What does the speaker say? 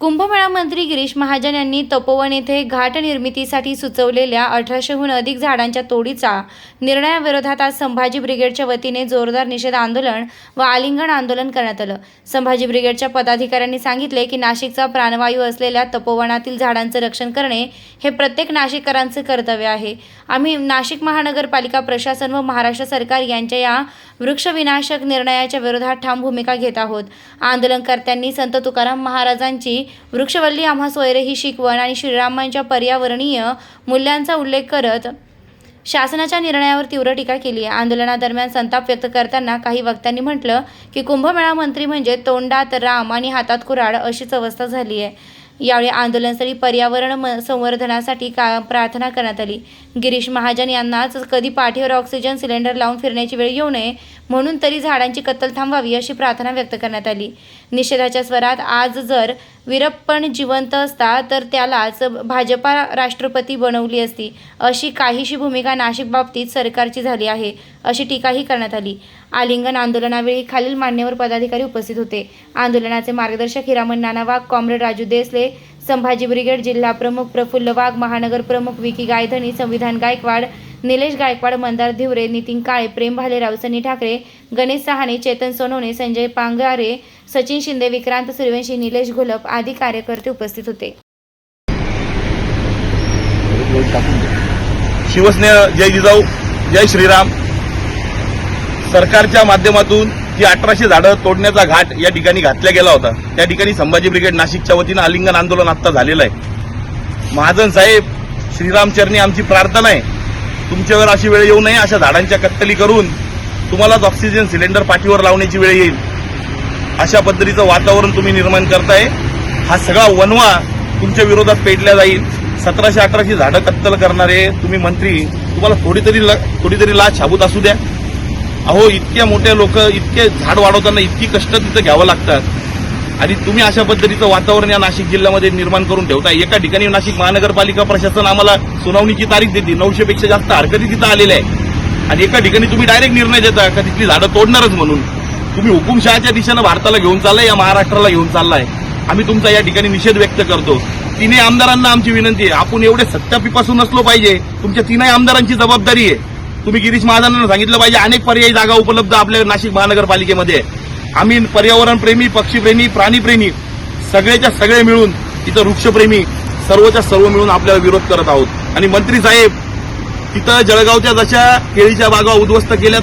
कुंभमेळा मंत्री गिरीश महाजन यांनी तपोवन येथे घाट निर्मितीसाठी सुचवलेल्या अठराशेहून अधिक झाडांच्या तोडीचा निर्णयाविरोधात आज संभाजी ब्रिगेडच्या वतीने जोरदार निषेध आंदोलन व आलिंगन आंदोलन करण्यात आलं. संभाजी ब्रिगेडच्या पदाधिकाऱ्यांनी सांगितले की नाशिकचा प्राणवायू असलेल्या तपोवनातील झाडांचं रक्षण करणे हे प्रत्येक नाशिककरांचं कर्तव्य आहे. आम्ही नाशिक महानगरपालिका प्रशासन व महाराष्ट्र सरकार यांच्या या वृक्षविनाशक निर्णयाच्या विरोधात ठाम भूमिका घेत आहोत. आंदोलनकर्त्यांनी संत तुकाराम महाराजांची वृक्षवल्ली आम्हा सोयरे ही शिकवण आणि श्रीरामांच्या पर्यावरणीय मूल्यांचा उल्लेख करत शासनाच्या निर्णयावर तीव्र टीका केली आहे. आंदोलनादरम्यान संताप व्यक्त करताना काही वक्त्यांनी म्हटलं की कुंभमेळा मंत्री म्हणजे तोंडात राम आणि हातात कुराड अशीच अवस्था झाली आहे. यावेळी आंदोलनस्थळी पर्यावरण म- संवर्धनासाठी का प्रार्थना करण्यात आली. गिरीश महाजन यांनाच कधी पाठीवर ऑक्सिजन सिलेंडर लावून फिरण्याची वेळ येऊ नये म्हणून तरी झाडांची कत्तल थांबवावी अशी प्रार्थना व्यक्त करण्यात आली. निषेधाच्या स्वरात आज जर विरप्पण जिवंत असता तर त्यालाच भाजपा राष्ट्रपती बनवली असती अशी काहीशी भूमिका नाशिक बाबतीत सरकारची झाली आहे. अशी टीकाही करण्यात आली. आलिंगन आंदोलनावेळी खालील मान्यवर पदाधिकारी उपस्थित होते. आंदोलनाचे मार्गदर्शक हिरामण नाना वाघ कॉम्रेड राजू देसले संभाजी ब्रिगेड जिल्हा प्रमुख प्रफुल्ल वाघ महानगर प्रमुख विकी गायधनी संविधान गायकवाड निलेश गायकवाड मंदार धिवरे नितीन काळे प्रेम भालेराव सनी ठाकरे गणेश सहाणे चेतन सोनवणे संजय पांगारे सचिन शिंदे विक्रांत सूर्यवंशी निलेश घोलप आदी कार्यकर्ते उपस्थित होते. शिवसेना जय जिजाऊ जय श्रीराम. सरकारच्या माध्यमातून जी अठराशे झाडं तोडण्याचा घाट या ठिकाणी घातला गेला होता. त्या ठिकाणी संभाजी ब्रिगेड नाशिकच्या वतीनं आलिंगन आंदोलन आता झालेलं आहे. महाजन साहेब श्रीरामचरणी आमची प्रार्थना आहे. तुमच्यावर अशी वेळ येऊ नये अशा झाडांच्या कत्तली करून तुम्हालाच ऑक्सिजन सिलेंडर पाठीवर लावण्याची वेळ येईल. अशा पद्धतीचं वातावरण तुम्ही निर्माण करताय. हा सगळा वनवा तुमच्या विरोधात पेटल्या जाईल. सतराशे अठराशे झाडं कत्तल करणारे तुम्ही मंत्री तुम्हाला थोडी तरी ल- थोडी तरी लाच छाबूत असू द्या. अहो इतक्या मोठ्या लोक इतके झाड वाढवताना इतकी कष्ट तिथं घ्यावं लागतात. आणि तुम्ही अशा पद्धतीचं वातावरण या नाशिक जिल्ह्यामध्ये निर्माण करून ठेवता एका ठिकाणी नाशिक महानगरपालिका प्रशासन आम्हाला सुनावणीची तारीख देते. नऊशे पेक्षा जास्त हरकती तिथं आलेल्या आहे आणि एका ठिकाणी तुम्ही डायरेक्ट निर्णय देता का तिथली झाडं तोडणारच म्हणून. तुम्ही हुकुमशहाच्या दिशेनं भारताला घेऊन चाललाय या महाराष्ट्राला घेऊन चाललाय. आम्ही तुमचा या ठिकाणी निषेध व्यक्त करतो. तिन्ही आमदारांना आमची विनंती आहे. आपण एवढे सत्यापिपासून नसलो पाहिजे. तुमच्या तीनही आमदारांची जबाबदारी आहे. तुम्ही गिरीश महाजनांना सांगितलं पाहिजे अनेक पर्यायी जागा उपलब्ध आपल्या नाशिक महानगरपालिकेमध्ये. आम्ही पर्यावरणप्रेमी पक्षीप्रेमी प्राणीप्रेमी सगळ्याच्या सगळे मिळून तिथं वृक्षप्रेमी सर्वच्या सर्व मिळून आपल्याला विरोध करत आहोत. आणि मंत्री साहेब तिथं जळगावच्या जशा केळीच्या बागा उद्ध्वस्त केल्या